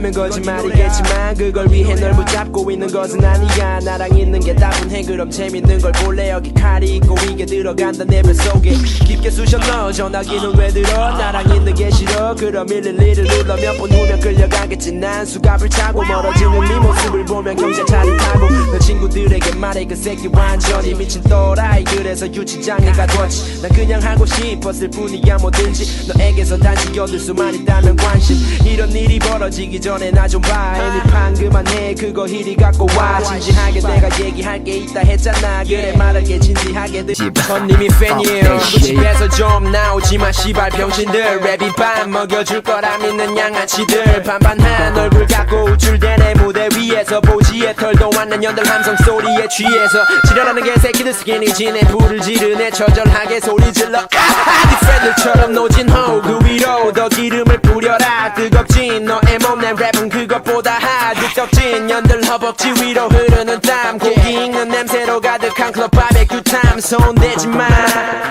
하면 거짓말이겠지만 그걸 위해 널 붙잡고 있는 것은 아니야. 나랑 있는 게 다분해. 그럼 재밌는 걸 볼래? 여기 칼이 있고 이게 들어간다. 내 뱃 속에 깊게 쑤셔 넣어. 전화기는 왜 들어? 나랑 있는 게 싫어? 그럼 112를 눌러 몇분 후면 끌려가겠지. 난 수갑을 차고 멀어지는 네 모습을 보면 경찰차를 타고 너 친구들에게 말해. 그 새끼 완전히 미친 또라이. 그래서 유치장에 가뒀지. 난 그냥 하고 싶었을 뿐이야 뭐든지. 너에게서 단지 얻을 수만 있다면 관심. 이런 일이 벌어지기 전에 나 좀 봐. 애니판 그만해. 그거 이리 갖고 와. 진지하게 내가 얘기할 게 있다 했잖아. 그래 말할게 진지하게 들 손님이 팬이에요. 그 집에서 좀 나오지 마. 시발 병신들. 랩이 밥 먹여줄 거라 믿는 양아치들. 반반한 얼굴 갖고 우쭐대네. 무대 위에서 보지에 털도 않는 연들 함성 소리에 취해서 지랄하는 개새끼들 스키니진에 불을 지르네. 처절하게 소리 질러. 네 팬들처럼 노진 호그 위로 더 랩은 그것보다 하두껍진 연들 허벅지 위로 흐르는 땀. 고기 익는 냄새로 가득한 클럽 바베큐 탐 손대지 마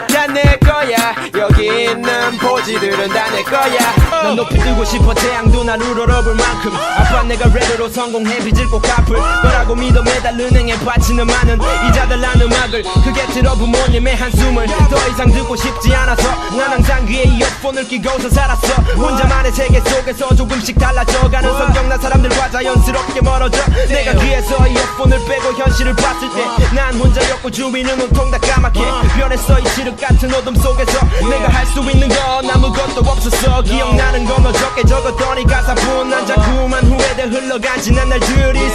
다 내 거야. 여기 있는 포지들은 다 내 거야 난 높이 뜨고 싶어 태양도 날 우러러볼 만큼. 아빠 내가 랩으로 성공해 빚을 꼭 갚을 거라고 믿어 매달 은행에 바치는 많은 이자들 난 음악을 크게 들어 부모님의 한숨을. 더 이상 듣고 싶지 않아서 난 항상 귀에 이어폰을 끼고서 살았어. 혼자만의 세계 속에서 조금씩 달라져가는 성격난 사람들과 자연스 럽게 멀어져. 내가 귀에서 이어폰을 빼고 현실을 봤을 때 난 혼자였고 주위는 온통 다 까맣게 변했어 이 칠흑 같은 어둠 속에서. 내가 할 수 있는 건 아무것도 없었어. 기억나는 건 어저께 적었더니 가사뿐. 난 자꾸만 후회돼 흘러간 지난 날들이 위해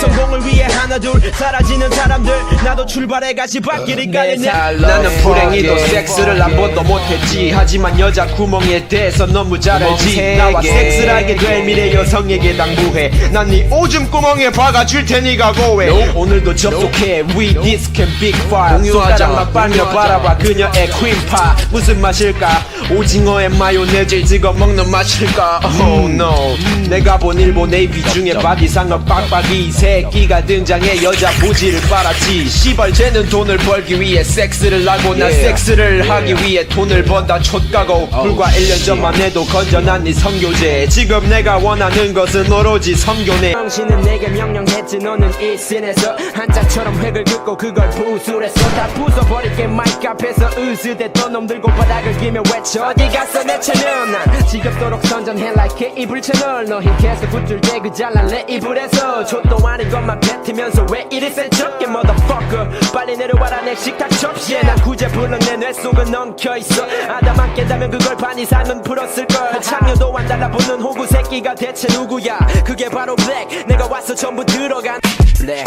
하나 둘 사라지는 사람들. 나도 출발해 가시 바뀌리 까리냐 나는 불행히도 섹스를 한 번도 못했지. 하지만 여자 구멍에 대해서 너무 잘 알지. 나와 섹스를 하게 될 미래 여성에게 당부해. 난 네 오줌 구멍에 박아줄 테니 각오해. 오늘도 접속해. We this can big fire. 손가락만 빨며 바라봐. 그녀의 퀸파 무슨 맛일까? 오징어에 마요네즈를 찍어 먹는 맛일까? Oh no. 내가 본 일본 네이비 중에 바디상어 빡빡이. 새끼가 등장 해 여자 부지를 빨았지. 시발 쟤는 돈을 벌기 위해 섹스를 하고 난 섹스를 하기 위해 돈을 번다 촉가고. 불과 1년 전만 해도 건전한 네 성교제. 지금 내가 원하는 것은 오로지 성교네. 당신은 내게 명령했지 너는 이 씬에서. 한자처럼 획을 긋고 그걸 부술했어 다 부숴버릴게 마이크 앞에서. 으스댔던 놈 들고 바닥을 기며 외쳐. 어디 갔어 내 채널? 난 지겹도록 선전해 like 이불 채널. 너 힙해서 굿줄 대 그 잘난 내 이불에서. 족도 아닌 것만 뱉으면서 왜 이리 센 척해 motherfucker? 빨리 내려와라 내 식탁 접시에. 난 구제 불능 내뇌 속은 엉켜있어. 아담한 깨다면 그걸 반 이상은 풀었을걸. 창녀도 안 달라붙는 호구 새끼가 대체 누구야? 그게 바로 블랙 내가 와서 전부 들어간 블랙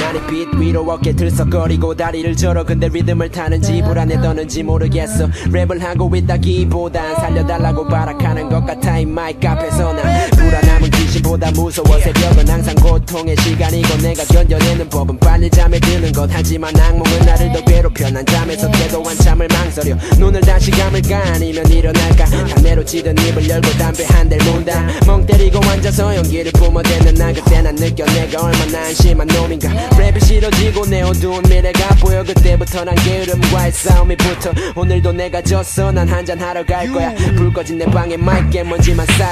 난이 빛 위로 어깨 들썩거리고 다리를 절어. 근데 리듬을 타는지 불안해 떠는지 모르겠어. 랩을 하고 있다기보단 살려달라고 발악하는 것 같아 이 마이크 앞에서 난. 불안 귀신보다 무서워 새벽은 항상 고통의 시간이고 내가 견뎌내는 법은 빨리 잠에 드는 것. 하지만 악몽은 나를 더 괴롭혀 난 잠에서 깨도 한참을 망설여 눈을 다시 감을까? 아니면 일어날까? 담배로치던 입을 열고 담배 한 대를 문다. 멍 때리고 앉아서 연기를 뿜어대는 난 그때 난 느껴 내가 얼마나 한심한 놈인가. 랩이 싫어지고 내 어두운 미래가 보여. 그때부터 난 게으름과의 싸움이 붙어. 오늘도 내가 졌어. 난 한잔 하러 갈 거야. 불 꺼진 내 방에 마이크에 먼지만 쌓여